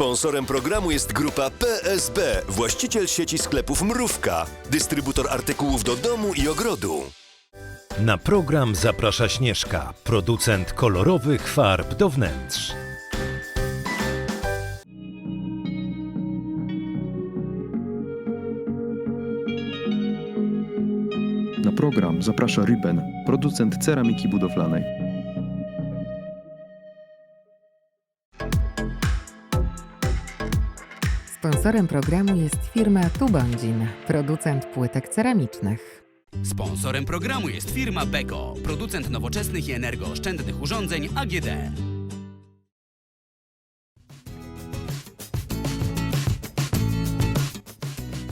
Sponsorem programu jest grupa PSB, właściciel sieci sklepów Mrówka, dystrybutor artykułów do domu i ogrodu. Na program zaprasza Śnieżka, producent kolorowych farb do wnętrz. Na program zaprasza Riben, producent ceramiki budowlanej. Sponsorem programu jest firma Tubondzin, producent płytek ceramicznych. Sponsorem programu jest firma Beko, producent nowoczesnych i energooszczędnych urządzeń AGD.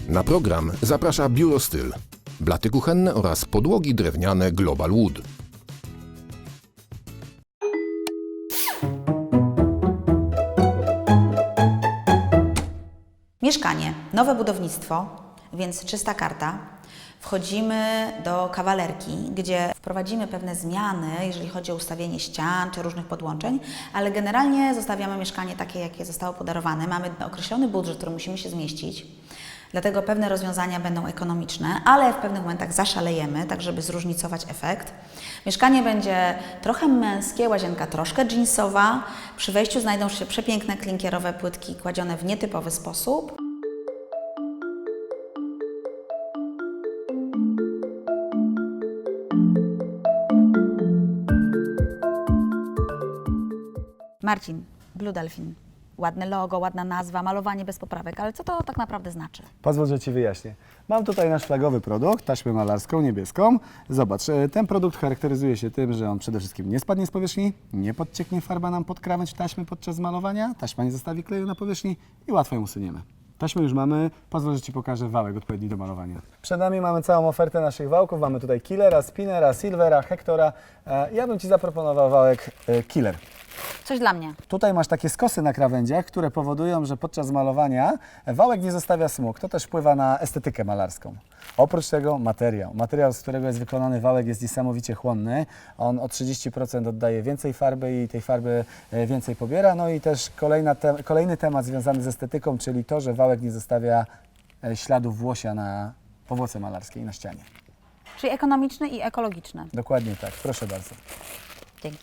Na program zaprasza Biuro Styl, blaty kuchenne oraz podłogi drewniane Global Wood. Mieszkanie, nowe budownictwo, więc czysta karta. Wchodzimy do kawalerki, gdzie wprowadzimy pewne zmiany, jeżeli chodzi o ustawienie ścian czy różnych podłączeń, ale generalnie zostawiamy mieszkanie takie, jakie zostało podarowane. Mamy określony budżet, który musimy się zmieścić. Dlatego pewne rozwiązania będą ekonomiczne, ale w pewnych momentach zaszalejemy, tak żeby zróżnicować efekt. Mieszkanie będzie trochę męskie, łazienka troszkę jeansowa. Przy wejściu znajdą się przepiękne klinkierowe płytki kładzione w nietypowy sposób. Marcin, Blue Delphin. Ładne logo, ładna nazwa, malowanie bez poprawek, ale co to tak naprawdę znaczy? Pozwól, że Ci wyjaśnię. Mam tutaj nasz flagowy produkt, taśmę malarską niebieską. Zobacz, e, ten produkt charakteryzuje się tym, że on przede wszystkim nie spadnie z powierzchni, nie podcieknie farba nam pod krawędź taśmy podczas malowania, taśma nie zostawi kleju na powierzchni i łatwo ją usuniemy. Taśmę już mamy, pozwól, że Ci pokażę wałek odpowiedni do malowania. Przed nami mamy całą ofertę naszych wałków. Mamy tutaj Killera, Spinnera, Silvera, Hectora. E, Ja bym Ci zaproponował wałek e, Killer. Coś dla mnie. Tutaj masz takie skosy na krawędziach, które powodują, że podczas malowania wałek nie zostawia smug. To też wpływa na estetykę malarską. Oprócz tego materiał. Materiał, z którego jest wykonany wałek jest niesamowicie chłonny. On o 30% oddaje więcej farby i tej farby e, więcej pobiera. No i też kolejna te, kolejny temat związany z estetyką, czyli to, że wałek nie zostawia e, śladów włosia na powłoce malarskiej na ścianie. Czyli ekonomiczny i ekologiczny. Dokładnie tak. Proszę bardzo. Dzięki.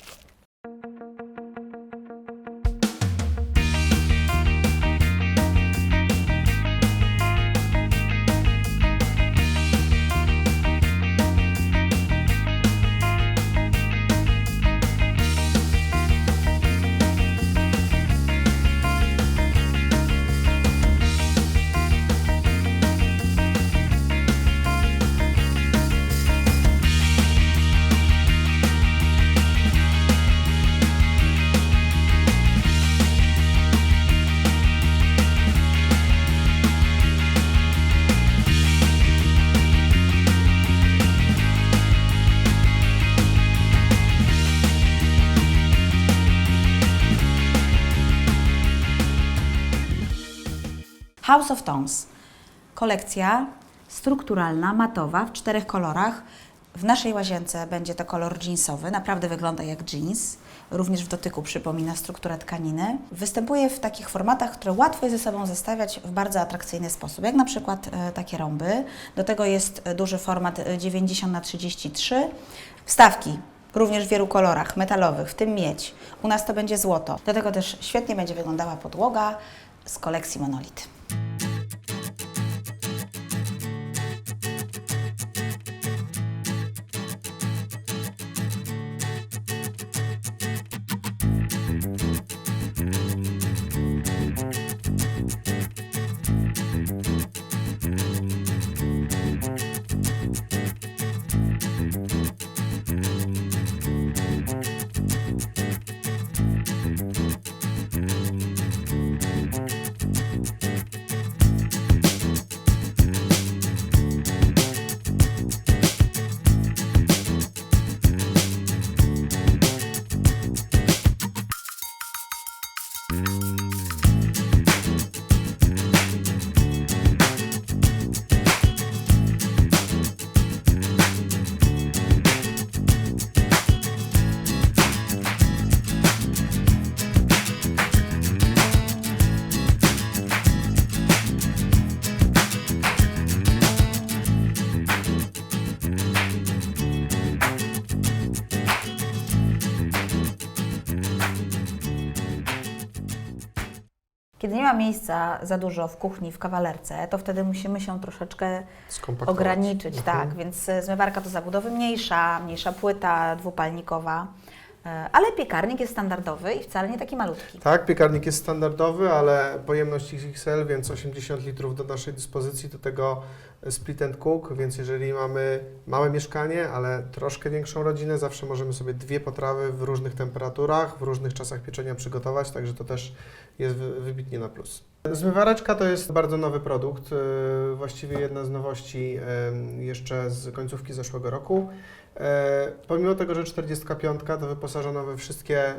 House of Tones. Kolekcja strukturalna, matowa, w czterech kolorach. W naszej łazience będzie to kolor jeansowy, naprawdę wygląda jak jeans. Również w dotyku przypomina strukturę tkaniny. Występuje w takich formatach, które łatwo jest ze sobą zestawiać w bardzo atrakcyjny sposób, jak na przykład e, takie rąby. Do tego jest e, duży format e, 90 na 33 Wstawki również w wielu kolorach metalowych, w tym miedź. U nas to będzie złoto. Do tego też świetnie będzie wyglądała podłoga z kolekcji Monolit. Mm-hmm. Ma miejsca za dużo w kuchni, w kawalerce, to wtedy musimy się troszeczkę ograniczyć, Mhm. tak, więc e, zmywarka to zabudowy mniejsza, mniejsza płyta dwupalnikowa, e, ale piekarnik jest standardowy i wcale nie taki malutki. Tak, piekarnik jest standardowy, ale pojemność XXL, więc 80 litrów do naszej dyspozycji, do tego split and cook, więc jeżeli mamy małe mieszkanie, ale troszkę większą rodzinę, zawsze możemy sobie dwie potrawy w różnych temperaturach, w różnych czasach pieczenia przygotować, także to też jest wy- wybitnie na plus. Zmywareczka to jest bardzo nowy produkt, yy, właściwie jedna z nowości yy, jeszcze z końcówki zeszłego roku. E, Pomimo tego, że 45 to wyposażona we wszystkie e,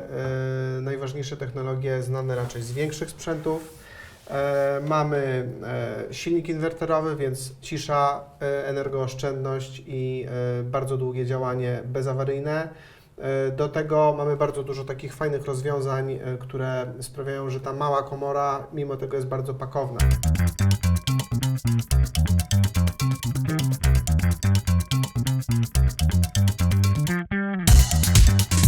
najważniejsze technologie znane raczej z większych sprzętów. E, Mamy e, silnik inwerterowy, więc cisza, e, energooszczędność i bardzo długie działanie bezawaryjne. Do tego mamy bardzo dużo takich fajnych rozwiązań, które sprawiają, że ta mała komora mimo tego jest bardzo pakowna. Thank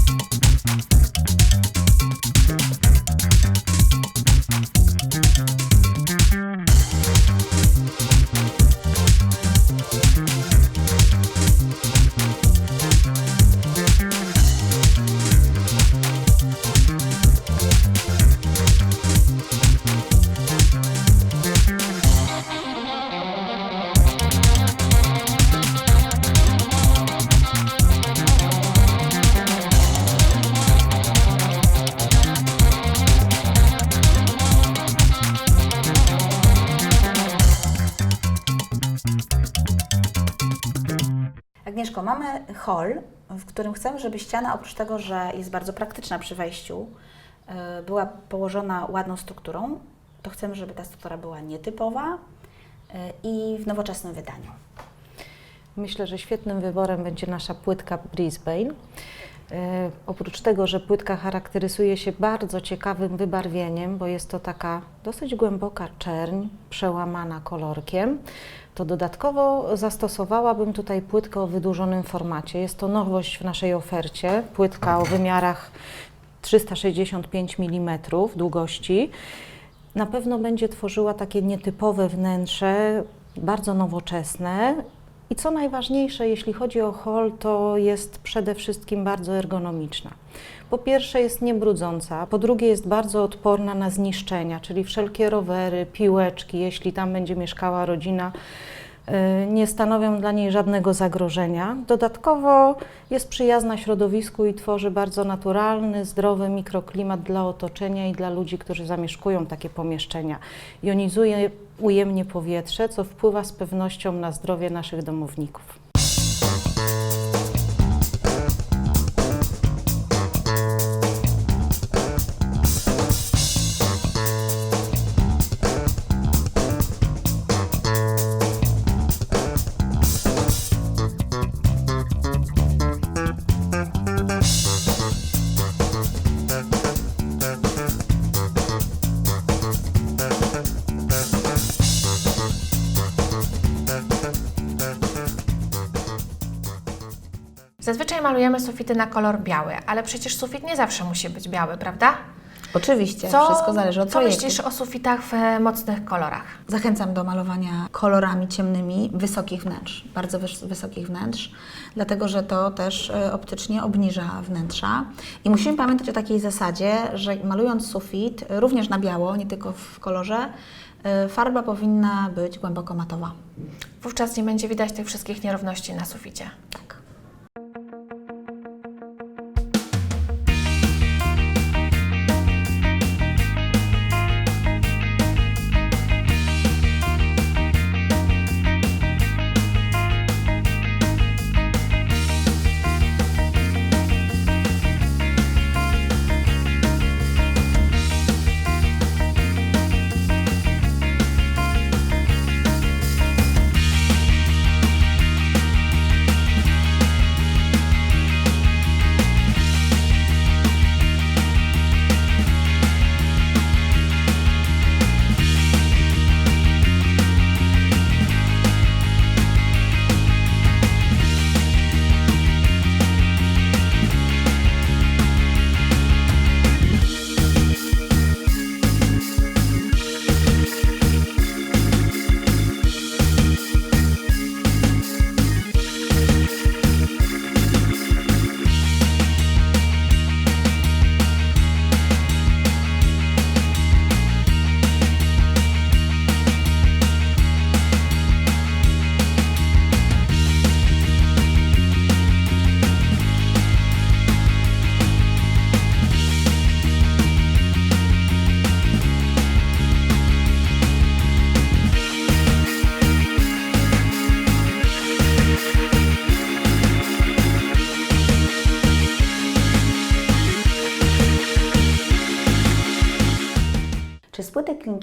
mamy hol, w którym chcemy, żeby ściana oprócz tego, że jest bardzo praktyczna przy wejściu, y, była położona ładną strukturą, to chcemy, żeby ta struktura była nietypowa y, i w nowoczesnym wydaniu. Myślę, że świetnym wyborem będzie nasza płytka Brisbane. E, oprócz tego, że płytka charakteryzuje się bardzo ciekawym wybarwieniem, bo jest to taka dosyć głęboka czerń, przełamana kolorkiem, to dodatkowo zastosowałabym tutaj płytkę o wydłużonym formacie. Jest to nowość w naszej ofercie, płytka o wymiarach 365 mm długości. Na pewno będzie tworzyła takie nietypowe wnętrze, bardzo nowoczesne. I co najważniejsze, jeśli chodzi o hol, to jest przede wszystkim bardzo ergonomiczna. Po pierwsze jest niebrudząca, po drugie jest bardzo odporna na zniszczenia, czyli wszelkie rowery, piłeczki, jeśli tam będzie mieszkała rodzina, nie stanowią dla niej żadnego zagrożenia. Dodatkowo jest przyjazna środowisku i tworzy bardzo naturalny, zdrowy mikroklimat dla otoczenia i dla ludzi, którzy zamieszkują takie pomieszczenia. Jonizuje ujemnie powietrze, co wpływa z pewnością na zdrowie naszych domowników. Zazwyczaj malujemy sufity na kolor biały, ale przecież sufit nie zawsze musi być biały, prawda? Oczywiście, Co, wszystko zależy od Co projektu. myślisz o sufitach w mocnych kolorach? Zachęcam do malowania kolorami ciemnymi wysokich wnętrz, bardzo wys wysokich wnętrz, dlatego że to też e, optycznie obniża wnętrza. I musimy pamiętać o takiej zasadzie, że malując sufit, również na biało, nie tylko w kolorze, e, farba powinna być głęboko matowa. Wówczas nie będzie widać tych wszystkich nierówności na suficie. Tak.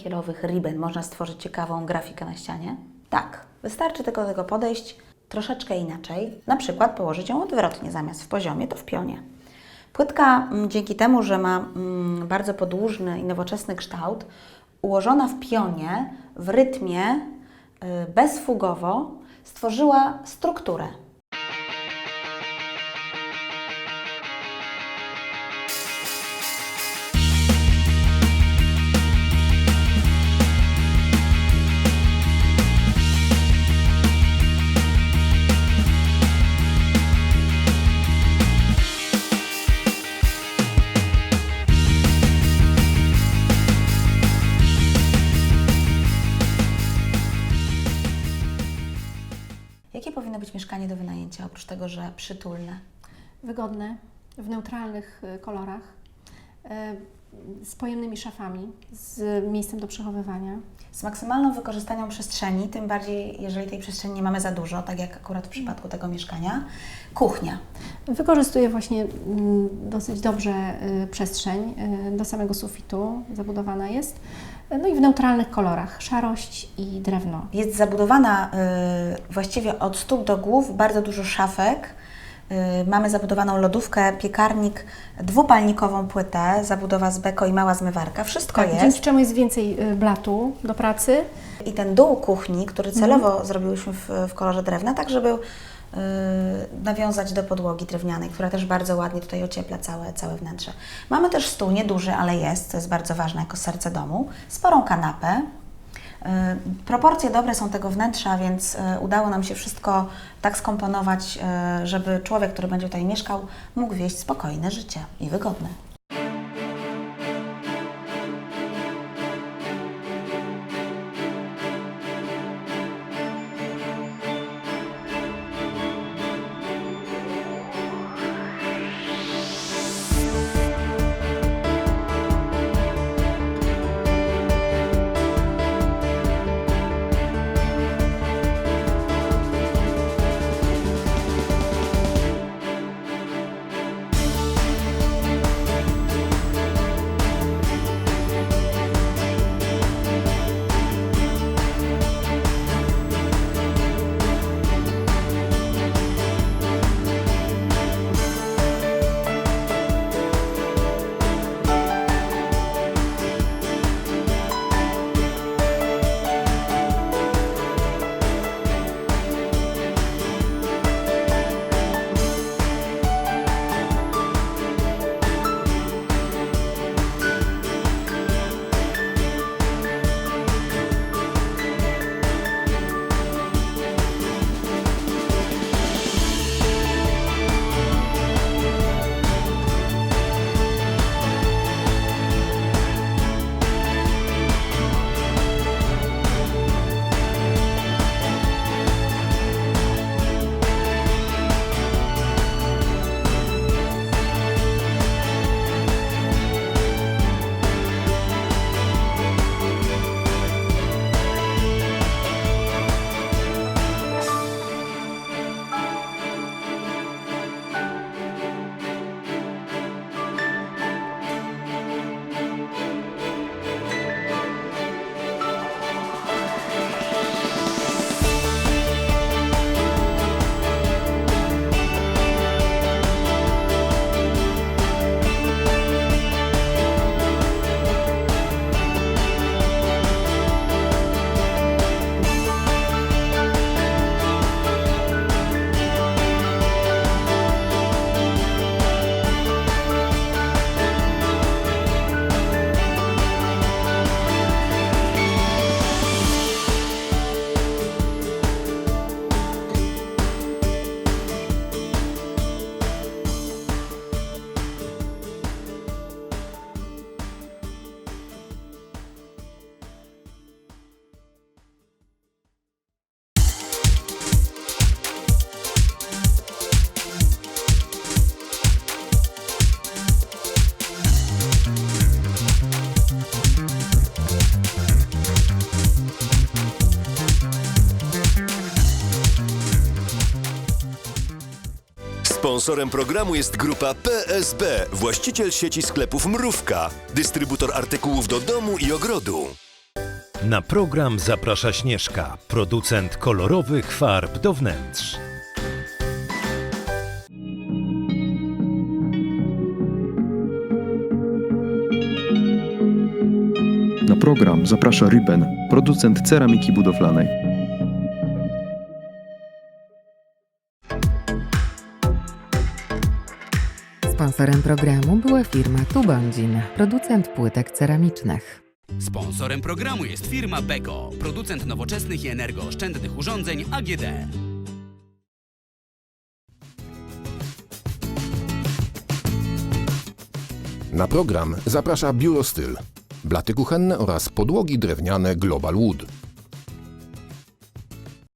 Klinkierowych Riben można stworzyć ciekawą grafikę na ścianie? Tak. Wystarczy tylko do tego podejść troszeczkę inaczej. Na przykład położyć ją odwrotnie, zamiast w poziomie, to w pionie. Płytka mm, dzięki temu, że ma mm, bardzo podłużny i nowoczesny kształt, ułożona w pionie, w rytmie, y, bezfugowo, stworzyła strukturę. Tego, że przytulne? wygodne, w neutralnych y, kolorach, y, z pojemnymi szafami, z miejscem do przechowywania. Z maksymalną wykorzystaniem przestrzeni, tym bardziej jeżeli tej przestrzeni nie mamy za dużo, tak jak akurat w przypadku tego mieszkania. Kuchnia. Wykorzystuje właśnie mm, dosyć dobrze y, przestrzeń, y, do samego sufitu zabudowana jest. No i w neutralnych kolorach, szarość i drewno. Jest zabudowana y, właściwie od stóp do głów, bardzo dużo szafek. Y, mamy zabudowaną lodówkę, piekarnik, dwupalnikową płytę, zabudowa z beko i mała zmywarka. Wszystko Tak, jest. dzięki czemu jest więcej y, blatu do pracy. I ten dół kuchni, który celowo zrobiłyśmy w, w kolorze drewna, tak żeby y, nawiązać do podłogi drewnianej, która też bardzo ładnie tutaj ociepla całe, całe wnętrze. Mamy też stół, nieduży, ale jest, co jest bardzo ważne jako serce domu, sporą kanapę. Y, Proporcje dobre są tego wnętrza, więc y, udało nam się wszystko tak skomponować, y, żeby człowiek, który będzie tutaj mieszkał, mógł wieść spokojne życie i wygodne. Sponsorem programu jest grupa PSB, właściciel sieci sklepów Mrówka, dystrybutor artykułów do domu i ogrodu. Na program zaprasza Śnieżka, producent kolorowych farb do wnętrz. Na program zaprasza Riben, producent ceramiki budowlanej. Sponsorem programu była firma Tubondzin, producent płytek ceramicznych. Sponsorem programu jest firma Beko, producent nowoczesnych i energooszczędnych urządzeń AGD. Na program zaprasza Biuro Styl. Blaty kuchenne oraz podłogi drewniane Global Wood.